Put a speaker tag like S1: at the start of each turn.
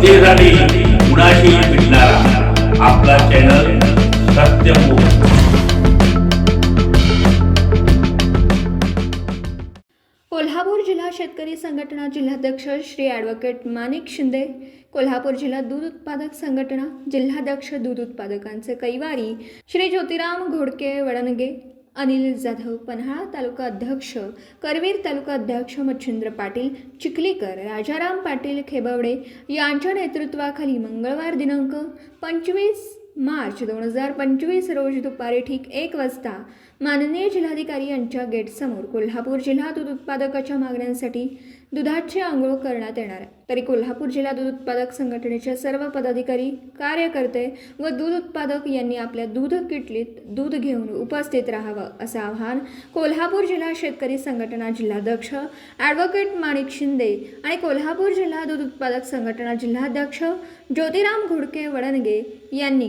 S1: जनतेसाठी कुणाशी भेटणारा आपला चॅनल सत्यमुख
S2: कोल्हापूर जिल्हा शेतकरी संघटना जिल्हाध्यक्ष श्री ॲडव्होकेट माणिक शिंदे कोल्हापूर जिल्हा दूध उत्पादक संघटना जिल्हाध्यक्ष दूध उत्पादकांचे कैवारी श्री ज्योतिराम घोडके वडणगे अनिल जाधव पन्हाळा तालुका अध्यक्ष करवीर तालुका अध्यक्ष मच्छिंद्र पाटील चिखलीकर राजाराम पाटील खेबवडे यांच्या नेतृत्वाखाली मंगळवार दिनांक पंचवीस मार्च दोन हजार पंचवीस रोज दुपारी ठीक एक वाजता माननीय जिल्हाधिकारी यांच्या गेटसमोर कोल्हापूर जिल्हा दूध उत्पादकाच्या मागण्यांसाठी दुधाची आंघोळ करण्यात येणार आहे. तरी कोल्हापूर जिल्हा दूध उत्पादक संघटनेचे सर्व पदाधिकारी कार्यकर्ते व दूध उत्पादक यांनी आपल्या दूध किटलीत दूध घेऊन उपस्थित राहावं असं आवाहन कोल्हापूर जिल्हा शेतकरी संघटना जिल्हाध्यक्ष ॲडव्होकेट माणिक शिंदे आणि कोल्हापूर जिल्हा दूध उत्पादक संघटना जिल्हाध्यक्ष ज्योतिराम घोडके वडणगे यांनी